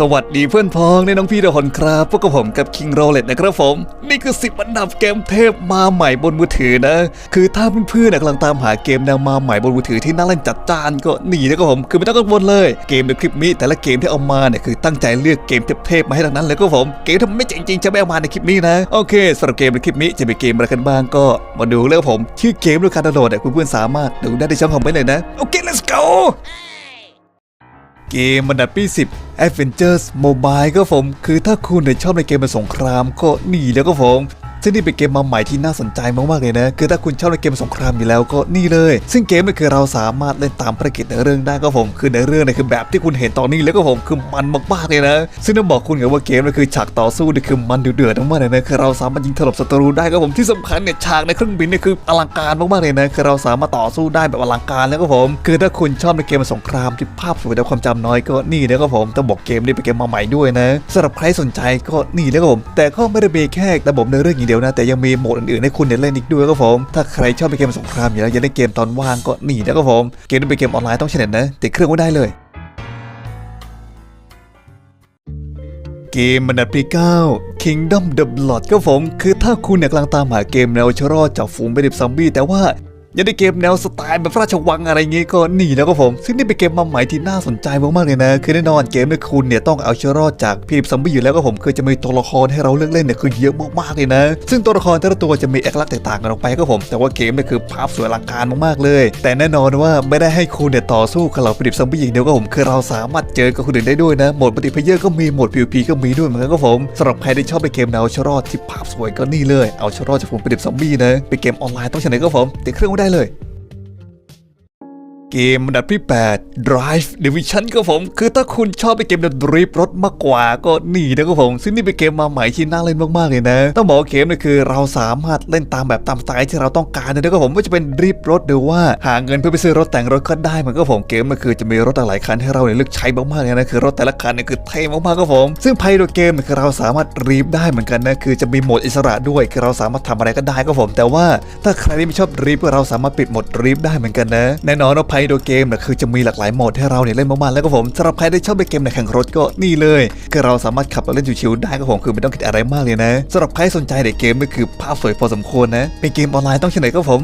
สวัสดีเพื่อนพ้องในน้องพี่ทุกคนครับ พวกกับผมกับ King r o l e t นะครับผม นี่คือ 10อันดับเกมเทพมาใหม่บนมือถือนะ คือถ้าเพื่อนๆกำลังตามหาเกมแนวมาใหม่บนมือถือที่น่าเล่นจัดจ้านก็หนีนะครับผม คือไม่ต้องกังวลเลย เกมในคลิปนี้แต่ละเกมที่เอามาเนี่ยคือตั้งใจเลือกเกมเทพๆมาให้ทั้งนั้นเลยก็ผม เกมที่ไม่เจ๋งจริงจะไม่เอามาในคลิปนี้นะ โอเคสำหรับเกมในคลิปนี้จะมีเกมอะไรกันบ้างก็ มาดูเลยครับผม ชื่อเกมด้วยการดาวน์โหลดเนี่ยเพื่อนๆสามารถดูได้ในช่องคอมเมนต์เลยนะ โอเค let's go เกมมันดับปี 10 Adventures Mobile ก็ผม คือถ้าคุณชอบในเกมเป็นสงครามก็นี่แล้วก็ผม ซึ่งนี่เป็นเกมมาใหม่ที่น่าสนใจมากๆเลยนะ คือถ้าคุณชอบในเกมสงครามอยู่แล้วก็นี่เลย ซึ่งเกมนี่คือเราสามารถเล่นตามภารกิจในเรื่องได้ก็ผม คือในเรื่องนี่คือแบบที่คุณเห็นตอนนี้แล้วก็ผมคือมันมากๆเลยนะ ซึ่งต้องบอกคุณกันว่าเกมนี่คือฉากต่อสู้นี่คือมันเดือดๆมากๆเลยนะคือเราสามารถยิงถล่มศัตรูได้ก็ผมที่สำคัญเนี่ยฉากในเครื่องบินเนี่ยคืออลังการมากๆเลยนะคือเราสามารถต่อสู้ได้แบบอลังการแล้วก็ผม คือถ้าคุณชอบในเกมสงครามที่ภาพสวยแต่ความจำน้อยก็นี่แล้วก็ผมต้องบอกเกมนี้เป็นเกมมาใหม่ด้วยนะสำหรับใครสนใจก็นี่แล้วก็ผมแต่ก็ไม่ได้มีแค่ระบบในเรื่องอย่างเดียวนะ แต่ยังมีโหมดอื่นๆให้คุณเนี่ยเล่นอีกด้วยครับผม ถ้าใครชอบในเกมสงครามอยู่แล้วอยาเล่นเกมตอนว่างก็นี่แล้วก็ผม เกมนี้เป็นเกมออนไลน์ต้องเช้เน็ตนะติดเครื่องก็ได้เลยเกมมันดับที่9 Kingdom the Blood ครับผม คือถ้าคุณเนี่ยกำลังตามหาเกมแนวชรอดจากฝูงเบดิบซัมบี้แต่ว่า ยากได้เกมแนวสไตล์แบบพระราชวังอะไรเงี้ยก็หนีแล้วก็ผม ซึ่งนี่เป็นเกมมาใหม่ที่น่าสนใจมากๆเลยนะ คือแน่นอนเกมเนี่ยคุณเนี่ยต้องเอาชะรอดจากพีบซอมบี้อยู่แล้วก็ผมคือจะมีตัวละครให้เราเลือกเล่นเนี่ยคือเยอะมากๆเลยนะ ซึ่งตัวละครแต่ละตัวจะมีเอกลักษณ์แตกต่างกันออกไปก็ผม แต่ว่าเกมเนี่ยคือภาพสวยอลังการมากๆเลย แต่แน่นอนว่าไม่ได้ให้คุณเนี่ยต่อสู้กับเหล่าผลิตซอมบี้อย่างเดียวก็ผม คือเราสามารถเจอกับคนอื่นได้ด้วยนะโหมดปฏิเพเยอร์ก็มีโหมด PVP ก็มีด้วยเหมือนกันก็ผมสำหรับใครที่ชอบในเกมแนวชะรอดที่ภาพสวยก็นี่เลยเอาชะรอดจากฝูงผลิตซอมบี้นะเป็นเกมออนไลน์ต้องชนะก็ผมติดเครื่องไว้ได้เลย เกมอันดับที่ 8 Drive Division ก็ผม คือถ้าคุณชอบไปเกมแบบดริฟรถมากกว่าก็นี่นะครับผม ซึ่งนี่เป็นเกมมาใหม่ที่น่าเล่นมาก ๆ เลยนะ ต้องบอกว่าเกมนี่คือเราสามารถเล่นตามแบบตามสไตล์ที่เราต้องการเลยนะครับผมไม่ว่าจะเป็นดริฟรถหรือว่าหาเงินเพื่อไปซื้อรถแต่งรถก็ได้เหมือนกับผมเกมมันคือจะมีรถหลายคันให้เราเนี่ยเลือกใช้มากๆเลยนะคือรถแต่ละคันเนี่ยคือเท่มากๆครับผม ซึ่งภายในเกมนี่คือเราสามารถดริฟได้เหมือนกันนะคือจะมีโหมดอิสระด้วยคือเราสามารถทำอะไรก็ได้ครับผม แต่ว่าถ้าใครที่ไม่ชอบดริฟเราสามารถปิดโหมดดริฟได้เหมือนกันนะแน่นอนว่าภายในเกมนี่ยคือจะมีหลากหลายโหมดให้เราเนี่ยเล่นมากๆแล้วก็ผมสำหรับใครที่ชอบในเกมในแข่งรถก็นี่เลยคือเราสามารถขับเล่นชิวๆได้ก็ผมคือไม่ต้องคิดอะไรมากเลยนะสำหรับใครสนใจในเกมก็คือภาพสวยพอสมควรนะเป็นเกมออนไลน์ต้องเฉลยก็ผม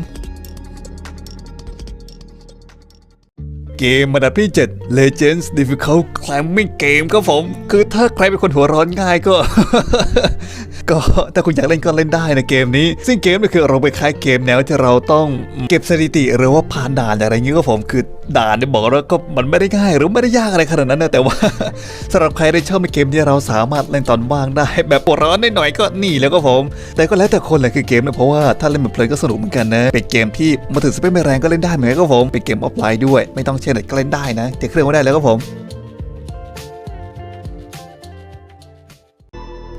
เกมอันดับที่ 7 Legends Difficult Climbing Game ครับผม คือถ้าใครเป็นคนหัวร้อนง่ายก็ ก็ถ้าคุณอยากเล่นก็เล่นได้นะเกมนี้ ซึ่งเกมนี่คือเราไปคล้ายเกมแนวที่เราต้องเก็บสถิติหรือว่าผ่านด่านอะไรอย่างนี้ก็ผมคือด่านเนี่ยบอกแล้วก็มันไม่ได้ง่ายหรือไม่ได้ยากอะไรขนาดนั้นนะแต่ว่าสำหรับใครที่ชอบในเกมที่เราสามารถเล่นตอนว่างได้ แบบปวดร้อนหน่อยๆก็นี่แล้วก็ผม แต่ก็แล้วแต่คนแหละคือเกมนะเพราะว่าถ้าเล่นแบบเพลินก็สนุกเหมือนกันนะเป็นเกมที่มาถึงสเปคไม่แรงก็เล่นได้เหมือนกันก็ผมเป็นเกมออฟไลน์ด้วย ไม่ต้องเชื่อเน็ตก็เล่นได้นะติดเครื่องไว้ได้แล้วก็ผม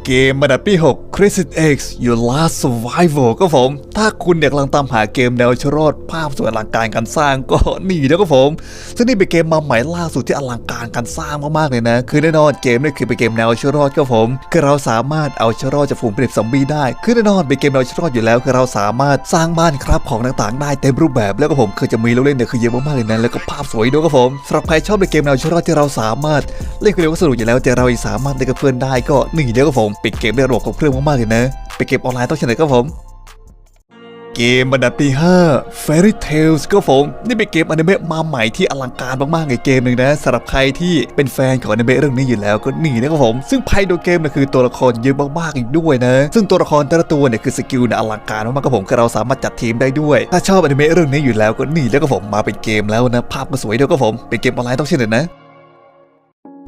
เกมอันดับที่ 6 Crescent X Your Last Survival ก็ผม ถ้าคุณเนี่ยกำลังตามหาเกมแนวชะรอดภาพสวยอลังการการสร้างก็นี่แล้วก็ผม ซึ่งนี่เป็นเกมมาใหม่ล่าสุดที่อลังการการสร้างมากๆเลยนะ คือแน่นอนเกมนี่คือเป็นเกมแนวชะรอดก็ผม คือเราสามารถเอาชะรอดจากฝูงผลิตซอมบี้ได้ คือแน่นอนเป็นเกมแนวชะรอดอยู่แล้ว คือเราสามารถสร้างบ้านครับของต่างๆ ได้เต็มรูปแบบแล้วก็ผมคือจะมีลูกเล่นเนี่ยคือเยอะมากๆเลยนะแล้วก็ภาพสวยด้วยก็ผมสำหรับใครชอบในเกมแนวชะรอดที่เราสามารถเล่นคนเดียวก็สนุกอยู่แล้วแต่เราสามารถเล่นกับเพื่อนได้ก็นี่เดียวก็ผมเป็นเกมในระบบของเครื่องมากๆเลยนะเป็นเกมออนไลน์ต้องเฉลยก็ผม เกมอันดับที่5 Fairy Tales ก็ผม นี่เป็นเกมอนิเมะมาใหม่ที่อลังการมากๆในเกมหนึ่งนะสำหรับใครที่เป็นแฟนของอนิเมะเรื่องนี้อยู่แล้วก็นี่นะครับผม ซึ่งภายในเกมเนี่ยคือตัวละครเยอะมากๆอีกด้วยนะ ซึ่งตัวละครแต่ละตัวเนี่ยคือสกิลเนี่ยอลังการมากๆครับผมคือเราสามารถจัดทีมได้ด้วย ถ้าชอบอนิเมะเรื่องนี้อยู่แล้วก็นี่แล้วก็ผมมาเป็นเกมแล้วนะภาพก็สวยด้วยก็ผมเป็นเกมออนไลน์ต้องเช่นเดียนะ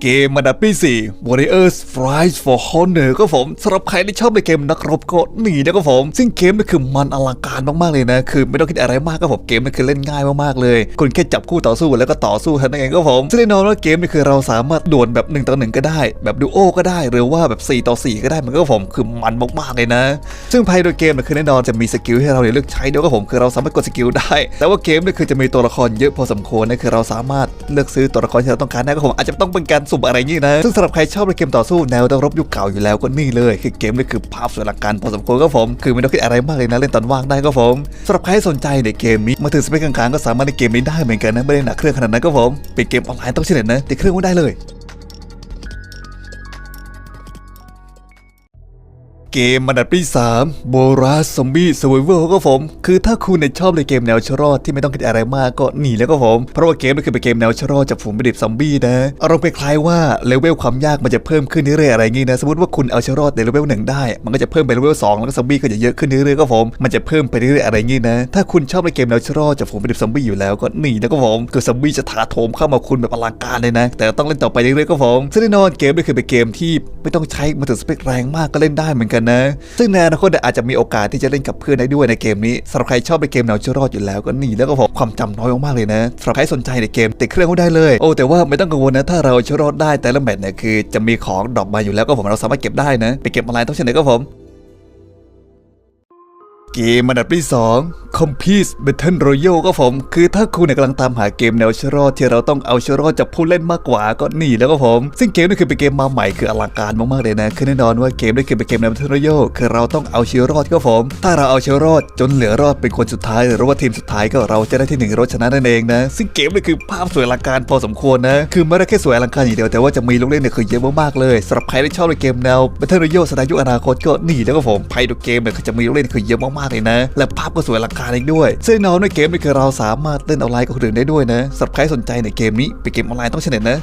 เกมอันดับที่4 Warriors Rise for Honor ก็ผมสำหรับใครที่ชอบในเกมนักรบก็หนีนะครับผม ซึ่งเกมนี่คือมันอลังการมากๆเลยนะ คือไม่ต้องคิดอะไรมากก็ผม เกมนี่คือเล่นง่ายมากๆเลย คุณแค่จับคู่ต่อสู้แล้วก็ต่อสู้เท่านั้นเองก็ผม ซึ่งแน่นอนว่าเกมนี่คือเราสามารถดวลแบบ1ต่อ1ก็ได้ แบบดูโอก็ได้ หรือว่าแบบ 4 ต่อ 4 ก็ได้มือนกับผมคือมันมากๆเลยนะ ซึ่งภายในเกมนี่คือแน่นอนจะมีสกิลให้เราเลือกใช้ด้วยก็ผม คือเราสามารถกดสกิลได้ แต่ว่าเกมนี่คือจะมีตัวละครเยอะพอสมควรนะคือเราสามารถเลือกซื้อตัวละครที่เราต้องการได้ก็ผมอาจจะต้องเป็นการสุ่มอะไรงนี้นะ ซึ่งสำหรับใครชอบในเกมต่อสู้แนวต้องรบยุคเก่าอยู่แล้วก็นี่เลย คือเกมนี่คือภาพสวยหลักการพอสมควรก็ผม คือไม่ต้องคิดอะไรมากเลยนะเล่นตอนว่างได้ก็ผมสำหรับใครที่สนใจในเกมนี้มาถึงสเปคกลางๆก็สามารถในเกมนี้ได้เหมือนกันนะไม่ได้หนักเครื่องขนาดนั้นก็ผมเป็นเกมออนไลน์ต้องเฉลี่ยนะติดเครื่องก็ได้เลย เกมมันดับที่3โบราซอมบี้สวเวอร์ก็ผม คือถ้าคุณเนี่ยชอบเลยเกมแนวชรอดที่ไม่ต้องคิดอะไรมากก็หนีแล้วก็ผม เพราะว่าเกมนี้คือเป็นเกมแนวชรอดจากฝูงเป็นดิบซอมบี้นะอารมณ์คล้ายๆว่าเลเวลความยากมันจะเพิ่มขึ้นเรื่อยๆอะไรงี้นะสมมติว่าคุณเอาชรอดในเลเวลหนึ่งได้ มันก็จะเพิ่มไปเลเวลสองแล้วก็ซอมบี้ก็จะเยอะขึ้นเรื่อยๆก็ผมมันจะเพิ่มไปเรื่อยๆอะไรงี้นะถ้าคุณชอบในเกมแนวชรอดจากฝูงเป็นดิบซอมบี้อยู่แล้วก็หนีแล้วก็ผมคือซอมบี้จะถาโถมเข้ามาคุณแบบอลังการเลยนะ แต่ต้องเล่นต่อไปเรื่อยๆก็ผมซึ่งแน่นอนเกมนี้คือเป็นเกมที่ไม่ต้องใช้มือถือสเปคแรงมากก็เล่นได้เหมือนกันนะ ซึ่งในอนาคตอาจจะมีโอกาสที่จะเล่นกับเพื่อนได้ด้วยในเกมนี้สำหรับใครชอบในเกมแนวชะรอดอยู่แล้วก็หนีแล้วก็ผมความจำน้อยมากๆเลยนะสำหรับใครสนใจในเกมติดเครื่องก็ได้เลยโอ้แต่ว่าไม่ต้องกังวลนะถ้าเราชะรอดได้แต่ละแมตช์เนี่ยคือจะมีของดรอปมาอยู่แล้วก็ผมเราสามารถเก็บได้นะไปเก็บอะไรต้องเช่นไหนก็ผม เกมอันดับที่2 Compete Battle Royale ก็ผม คือถ้าคุณเนี่ยกำลังตามหาเกมแนวชะรอดที่เราต้องเอาชะรอดจากผู้เล่นมากกว่าก็นี่แล้วก็ผม ซึ่งเกมนี้คือเป็นเกมมาใหม่คืออลังการมากๆเลยนะ คือแน่นอนว่าเกมนี้คือเป็นเกมแนว Battle Royale คือเราต้องเอาชะรอดก็ผม ถ้าเราเอาชะรอดจนเหลือรอดเป็นคนสุดท้าย หรือว่าทีมสุดท้ายก็เราจะได้ที่หนึ่งรถชนะนั่นเองนะ ซึ่งเกมนี้คือภาพสวยอลังการพอสมควรนะ คือไม่ได้แค่สวยอลังการอย่างเดียวแต่ว่าจะมีลูกเล่นเนี่ยคือเยอะมากๆเลยสำหรับใครที่ชอบในเกมแนว Battle Royale สไตล์ยุคอนาคตก็นี่แล้วก็ผมไพ่ดูเกมเนี่ยจะมีลูกเล่นคือเยอะมากๆเลยนะ และภาพก็สวยหลังการอีกด้วย ซึ่งแนองในเกมนี่คือเราสามารถเล่นออนไลน์กับคนอื่นได้ด้วยนะสำหรับใครสนใจในเกมนี้ไปเกมออนไลน์ต้องเฉลยนะ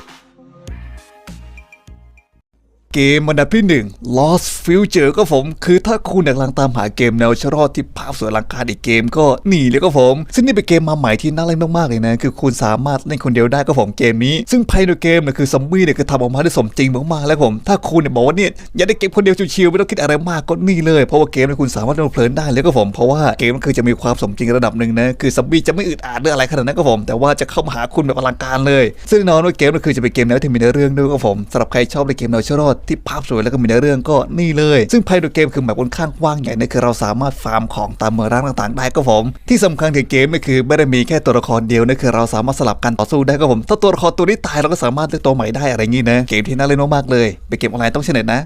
เกมอันดับที่ 1 Lost Future ก็ผม คือถ้าคุณกำลังตามหาเกมแนวชรอดที่ภาพสวยลังการอีกเกมก็นี่เลยก็ผม ซึ่งนี่เป็นเกมมาใหม่ที่น่าเล่นมากๆเลยนะ คือคุณสามารถเล่นคนเดียวได้ก็ผมเกมนี้ ซึ่งภายในเกมเนี่ยคือซอมบี้เนี่ยคือทำออกมาได้สมจริงมากๆแล้วผม ถ้าคุณเนี่ยบอกว่าเนี่ยอยากได้เกมคนเดียวชิวๆไม่ต้องคิดอะไรมากก็นี่เลย เพราะว่าเกมเนี่ยคุณสามารถเล่นเพลินได้เลยก็ผม เพราะว่าเกมมันคือจะมีความสมจริงระดับหนึ่งนะ คือซอมบี้จะไม่อึดอัดหรืออะไรขนาดนั้นก็ผม แต่ว่าจะเข้ามาหาคุณแบบอลังการเลย ซึ่งแน่นอนว่าเกมมันคือจะเป็นเกมแนวที่มีเนื้อเรื่องด้วยก็ผมสำหรับใครชอบในเกมแนวชรอดที่ภาพสวยแล้วก็มีเนื้อเรื่องก็นี่เลย ซึ่งภายในเกมคือแบบค่อนข้างกว้างใหญ่นะคือเราสามารถฟาร์มของตามเมืองร้างต่างๆ ได้ก็ผม ที่สำคัญคือเกมนี่คือไม่ได้มีแค่ตัวละครเดียวนะคือเราสามารถสลับกันต่อสู้ได้ก็ผม ถ้าตัวละครตัวนี้ตายเราก็สามารถเลือกตัวใหม่ได้อะไรอย่างงี้นะเกมที่น่าเล่นมากๆเลย ไปเกมออนไลน์ต้องเช่นนะ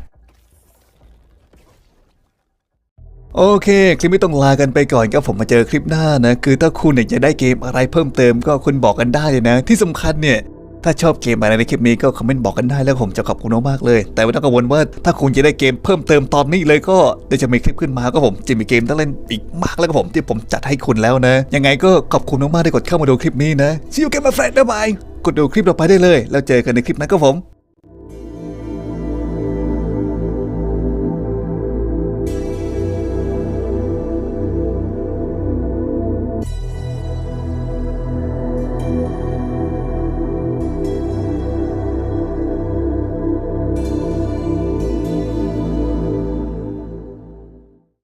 โอเค คลิปนี้ต้องลากันไปก่อนครับผมมาเจอคลิปหน้านะ คือถ้าคุณเนี่ยจะได้เกมอะไรเพิ่มเติมก็คุณบอกกันได้เลยนะ ที่สำคัญเนี่ย ถ้าชอบเกมอะไรในคลิปนี้ก็คอมเมนต์บอกกันได้แล้วผมจะขอบคุณมากเลย แต่ไม่ต้องกังวลว่าถ้าคุณจะได้เกมเพิ่มเติมตอนนี้เลยก็เดี๋ยวจะมีคลิปขึ้นมาก็ผมจะมีเกมต้องเล่นอีกมากแล้วก็ผมที่ผมจัดให้คุณแล้วนะ ยังไงก็ขอบคุณมากๆที่กดเข้ามาดูคลิปนี้นะ See you again my friend บ๊ายกดดูคลิปต่อไปได้เลย แล้วเจอกันในคลิปหนั้นก็ผม